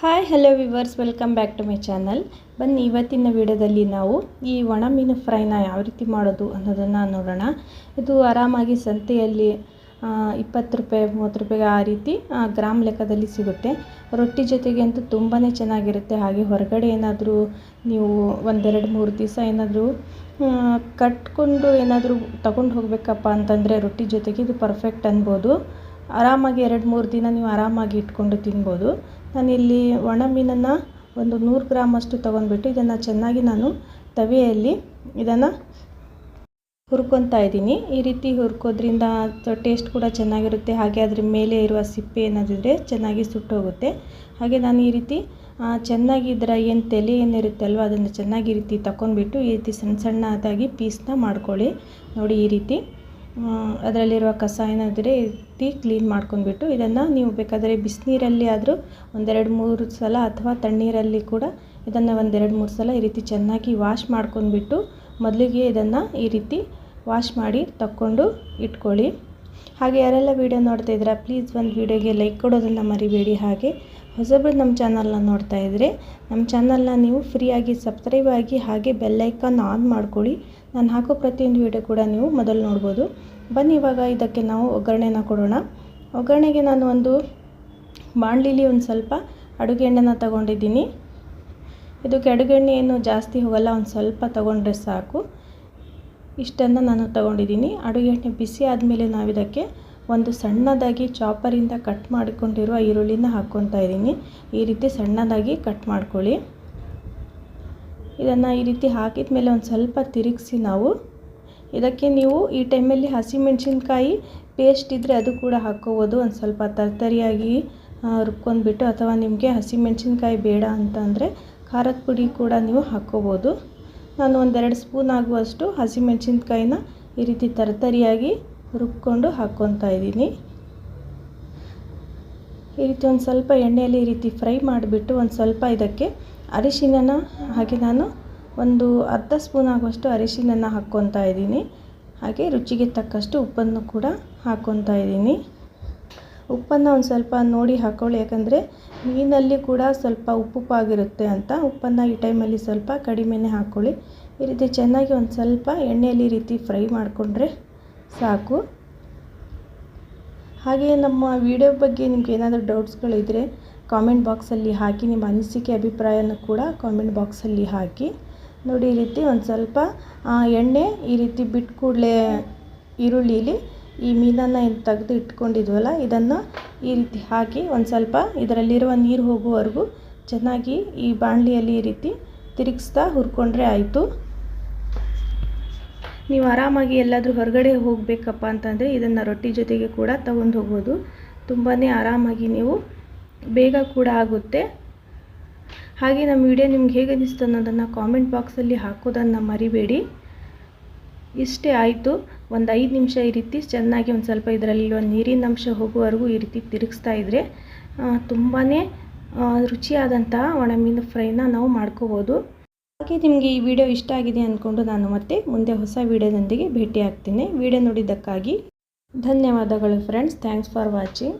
Hi hello viewers welcome back to my channel ಬನ್ನಿ, ಇವತ್ತಿನ ವಿಡಿಯೋದಲ್ಲಿ ನಾವು ಈ ಒಣ ಮೀನು ಫ್ರೈನ ಯಾವ ರೀತಿ ಮಾಡೋದು ಅನ್ನೋದನ್ನು ನೋಡೋಣ. ಇದು ಆರಾಮಾಗಿ ಸಂತೆಯಲ್ಲಿ ಇಪ್ಪತ್ತು ರೂಪಾಯಿ, ಮೂವತ್ತು ರೂಪಾಯಿಗೆ ಆ ರೀತಿ ಗ್ರಾಮ್ ಲೆಕ್ಕದಲ್ಲಿ ಸಿಗುತ್ತೆ. ರೊಟ್ಟಿ ಜೊತೆಗೆ ಅಂತೂ ತುಂಬಾ ಚೆನ್ನಾಗಿರುತ್ತೆ. ಹಾಗೆ ಹೊರಗಡೆ ಏನಾದರೂ ನೀವು ಒಂದೆರಡು, ಮೂರು ದಿವಸ ಏನಾದರೂ ಕಟ್ಕೊಂಡು ಏನಾದರೂ ತಗೊಂಡು ಹೋಗಬೇಕಪ್ಪ ಅಂತಂದರೆ ರೊಟ್ಟಿ ಜೊತೆಗೆ ಇದು ಪರ್ಫೆಕ್ಟ್ ಅನ್ಬೋದು. ಆರಾಮಾಗಿ ಎರಡು, ಮೂರು ದಿನ ನೀವು ಆರಾಮಾಗಿ ಇಟ್ಕೊಂಡು ತಿನ್ಬೋದು. ನಾನಿಲ್ಲಿ ಒಣ ಮೀನನ್ನು ಒಂದು ನೂರು ಗ್ರಾಮಷ್ಟು ತೊಗೊಂಡ್ಬಿಟ್ಟು ಇದನ್ನು ಚೆನ್ನಾಗಿ ನಾನು ತವೆಯಲ್ಲಿ ಇದನ್ನು ಹುರ್ಕೊತಾ ಇದ್ದೀನಿ. ಈ ರೀತಿ ಹುರ್ಕೋದ್ರಿಂದ ಟೇಸ್ಟ್ ಕೂಡ ಚೆನ್ನಾಗಿರುತ್ತೆ. ಹಾಗೆ ಅದ್ರ ಮೇಲೆ ಇರುವ ಸಿಪ್ಪೆ ಏನಾದಿದ್ರೆ ಚೆನ್ನಾಗಿ ಸುಟ್ಟೋಗುತ್ತೆ. ಹಾಗೆ ನಾನು ಈ ರೀತಿ ಚೆನ್ನಾಗಿ ಇದರ ಏನು ತಲೆ ಏನಿರುತ್ತೆ ಅಲ್ವ, ಅದನ್ನು ಚೆನ್ನಾಗಿ ರೀತಿ ತಗೊಂಡ್ಬಿಟ್ಟು ಈ ರೀತಿ ಸಣ್ಣ ಸಣ್ಣದಾಗಿ ಪೀಸ್ನ ಮಾಡ್ಕೊಳ್ಳಿ. ನೋಡಿ ಈ ರೀತಿ. ಅದರಲ್ಲಿರುವ ಕಸ ಏನಾದರೆ ರೀತಿ ಕ್ಲೀನ್ ಮಾಡ್ಕೊಂಡ್ಬಿಟ್ಟು ಇದನ್ನು ನೀವು ಬೇಕಾದರೆ ಬಿಸಿನೀರಲ್ಲಿ ಆದರೂ ಒಂದೆರಡು ಮೂರು ಸಲ ಅಥವಾ ತಣ್ಣೀರಲ್ಲಿ ಕೂಡ ಇದನ್ನು ಒಂದೆರಡು ಮೂರು ಸಲ ಈ ರೀತಿ ಚೆನ್ನಾಗಿ ವಾಶ್ ಮಾಡ್ಕೊಂಡ್ಬಿಟ್ಟು ಮೊದಲಿಗೆ ಇದನ್ನು ಈ ರೀತಿ ವಾಶ್ ಮಾಡಿ ತಕ್ಕೊಂಡು ಇಟ್ಕೊಳ್ಳಿ. ಹಾಗೆ ಯಾರೆಲ್ಲ ವೀಡಿಯೋ ನೋಡ್ತಾ ಇದ್ದೀರಾ ಪ್ಲೀಸ್ ಒಂದು ವೀಡಿಯೋಗೆ ಲೈಕ್ ಕೊಡೋದನ್ನು ಮರಿಬೇಡಿ. ಹಾಗೆ ಹೊಸಬರು ನಮ್ಮ ಚಾನಲ್ನ ನೋಡ್ತಾ ಇದ್ದರೆ ನಮ್ಮ ಚಾನಲ್ನ ನೀವು ಫ್ರೀಯಾಗಿ ಸಬ್ಸ್ಕ್ರೈಬ್ ಆಗಿ ಹಾಗೆ ಬೆಲ್ಲೈಕನ್ ಆನ್ ಮಾಡ್ಕೊಳ್ಳಿ. ನಾನು ಹಾಕೋ ಪ್ರತಿಯೊಂದು ವಿಡಿಯೋ ಕೂಡ ನೀವು ಮೊದಲು ನೋಡ್ಬೋದು. ಬನ್ನಿ ಇವಾಗ ಇದಕ್ಕೆ ನಾವು ಒಗ್ಗರಣೆನ ಕೊಡೋಣ. ಒಗ್ಗರಣೆಗೆ ನಾನು ಒಂದು ಬಾಣಲಿಲಿ ಒಂದು ಸ್ವಲ್ಪ ಅಡುಗೆ ಎಣ್ಣೆನ ತಗೊಂಡಿದ್ದೀನಿ. ಇದಕ್ಕೆ ಅಡುಗೆ ಎಣ್ಣೆ ಏನು ಜಾಸ್ತಿ ಹೋಗಲ್ಲ, ಒಂದು ಸ್ವಲ್ಪ ತಗೊಂಡ್ರೆ ಸಾಕು. ಇಷ್ಟನ್ನು ನಾನು ತಗೊಂಡಿದ್ದೀನಿ. ಅಡುಗೆ ಎಣ್ಣೆ ಬಿಸಿ ಆದಮೇಲೆ ನಾವು ಇದಕ್ಕೆ ಒಂದು ಸಣ್ಣದಾಗಿ ಚಾಪರಿಂದ ಕಟ್ ಮಾಡಿಕೊಂಡಿರುವ ಈರುಳ್ಳಿನ ಹಾಕ್ಕೊತಾ ಇದ್ದೀನಿ. ಈ ರೀತಿ ಸಣ್ಣದಾಗಿ ಕಟ್ ಮಾಡ್ಕೊಳ್ಳಿ. ಇದನ್ನು ಈ ರೀತಿ ಹಾಕಿದ ಮೇಲೆ ಒಂದು ಸ್ವಲ್ಪ ತಿರುಗಿಸಿ ನಾವು. ಇದಕ್ಕೆ ನೀವು ಈ ಟೈಮಲ್ಲಿ ಹಸಿಮೆಣಸಿನ್ಕಾಯಿ ಪೇಸ್ಟ್ ಇದ್ದರೆ ಅದು ಕೂಡ ಹಾಕ್ಕೋಬೋದು. ಒಂದು ಸ್ವಲ್ಪ ತರ್ತರಿಯಾಗಿ ರುಬ್ಕೊಂಡ್ಬಿಟ್ಟು ಅಥವಾ ನಿಮಗೆ ಹಸಿಮೆಣಸಿನ್ಕಾಯಿ ಬೇಡ ಅಂತಂದರೆ ಖಾರದ ಪುಡಿ ಕೂಡ ನೀವು ಹಾಕ್ಕೋಬೋದು. ನಾನು ಒಂದೆರಡು ಸ್ಪೂನ್ ಆಗುವಷ್ಟು ಹಸಿಮೆಣಸಿನ್ಕಾಯಿನ ಈ ರೀತಿ ತರ್ತರಿಯಾಗಿ ರುಬ್ಕೊಂಡು ಹಾಕ್ಕೊತಾ ಇದ್ದೀನಿ. ಈ ರೀತಿ ಒಂದು ಸ್ವಲ್ಪ ಎಣ್ಣೆಯಲ್ಲಿ ಈ ರೀತಿ ಫ್ರೈ ಮಾಡಿಬಿಟ್ಟು ಒಂದು ಸ್ವಲ್ಪ ಇದಕ್ಕೆ ಅರಿಶಿನನ, ಹಾಗೆ ನಾನು ಒಂದು ಅರ್ಧ ಸ್ಪೂನ್ ಆಗುವಷ್ಟು ಅರಿಶಿನನ ಹಾಕ್ಕೊತಾ ಇದ್ದೀನಿ. ಹಾಗೆ ರುಚಿಗೆ ತಕ್ಕಷ್ಟು ಉಪ್ಪನ್ನು ಕೂಡ ಹಾಕ್ಕೊತಾ ಇದ್ದೀನಿ. ಉಪ್ಪನ್ನು ಒಂದು ಸ್ವಲ್ಪ ನೋಡಿ ಹಾಕ್ಕೊಳ್ಳಿ ಯಾಕಂದರೆ ಮೀನಲ್ಲಿ ಕೂಡ ಸ್ವಲ್ಪ ಉಪ್ಪುಪ್ಪಾಗಿರುತ್ತೆ ಅಂತ. ಉಪ್ಪನ್ನು ಈ ಟೈಮಲ್ಲಿ ಸ್ವಲ್ಪ ಕಡಿಮೆನೇ ಹಾಕ್ಕೊಳ್ಳಿ ಈ ರೀತಿ ಚೆನ್ನಾಗಿ ಒಂದು ಸ್ವಲ್ಪ ಎಣ್ಣೆಯಲ್ಲಿ ರೀತಿ ಫ್ರೈ ಮಾಡಿಕೊಂಡ್ರೆ ಸಾಕು. ಹಾಗೆಯೇ ನಮ್ಮ ವಿಡಿಯೋ ಬಗ್ಗೆ ನಿಮ್ಗೆ ಏನಾದರೂ ಡೌಟ್ಸ್ಗಳಿದ್ದರೆ ಕಾಮೆಂಟ್ ಬಾಕ್ಸಲ್ಲಿ ಹಾಕಿ, ನಿಮ್ಮ ಅನಿಸಿಕೆ, ಅಭಿಪ್ರಾಯನ ಕೂಡ ಕಾಮೆಂಟ್ ಬಾಕ್ಸಲ್ಲಿ ಹಾಕಿ. ನೋಡಿ, ಈ ರೀತಿ ಒಂದು ಸ್ವಲ್ಪ ಎಣ್ಣೆ ಈ ರೀತಿ ಬಿಟ್ಟು ಕೂಡಲೇ ಈರುಳ್ಳಿಲಿ ಈ ಮೀನನ್ನು ಏನು ತೆಗೆದು ಇಟ್ಕೊಂಡಿದ್ವಲ್ಲ, ಇದನ್ನು ಈ ರೀತಿ ಹಾಕಿ ಒಂದು ಸ್ವಲ್ಪ ಇದರಲ್ಲಿರುವ ನೀರು ಹೋಗುವವರೆಗೂ ಚೆನ್ನಾಗಿ ಈ ಬಾಣಲಿಯಲ್ಲಿ ಈ ರೀತಿ ತಿರುಗಿಸ್ತಾ ಹುರ್ಕೊಂಡ್ರೆ ಆಯಿತು. ನೀವು ಆರಾಮಾಗಿ ಎಲ್ಲಾದರೂ ಹೊರಗಡೆ ಹೋಗಬೇಕಪ್ಪ ಅಂತಂದರೆ ಇದನ್ನು ರೊಟ್ಟಿ ಜೊತೆಗೆ ಕೂಡ ತಗೊಂಡು ಹೋಗ್ಬೋದು. ತುಂಬಾ ಆರಾಮಾಗಿ ನೀವು ಬೇಗ ಕೂಡ ಆಗುತ್ತೆ. ಹಾಗೆ ನಮ್ಮ ವಿಡಿಯೋ ನಿಮ್ಗೆ ಹೇಗೆ ಅನಿಸ್ತು ಅನ್ನೋದನ್ನು ಕಾಮೆಂಟ್ ಬಾಕ್ಸಲ್ಲಿ ಹಾಕೋದನ್ನು ಮರಿಬೇಡಿ. ಇಷ್ಟೇ ಆಯಿತು. ಒಂದು ಐದು ನಿಮಿಷ ಈ ರೀತಿ ಚೆನ್ನಾಗಿ ಒಂದು ಸ್ವಲ್ಪ ಇದರಲ್ಲಿರುವ ನೀರಿನ ಅಂಶ ಹೋಗುವವರೆಗೂ ಈ ರೀತಿ ತಿರುಗಿಸ್ತಾ ಇದ್ದರೆ ತುಂಬಾ ರುಚಿಯಾದಂತಹ ಒಣಮೀನು ಫ್ರೈನ ನಾವು ಮಾಡ್ಕೋಬೋದು. ಹಾಗೆ ನಿಮಗೆ ಈ ವಿಡಿಯೋ ಇಷ್ಟ ಆಗಿದೆ ಅಂದ್ಕೊಂಡು ನಾನು ಮತ್ತೆ ಮುಂದೆ ಹೊಸ ವಿಡಿಯೋದೊಂದಿಗೆ ಭೇಟಿ ಆಗ್ತೀನಿ ವಿಡಿಯೋ ನೋಡಿದ್ದಕ್ಕಾಗಿ ಧನ್ಯವಾದಗಳು ಫ್ರೆಂಡ್ಸ್ ಥ್ಯಾಂಕ್ಸ್ ಫಾರ್ ವಾಚಿಂಗ್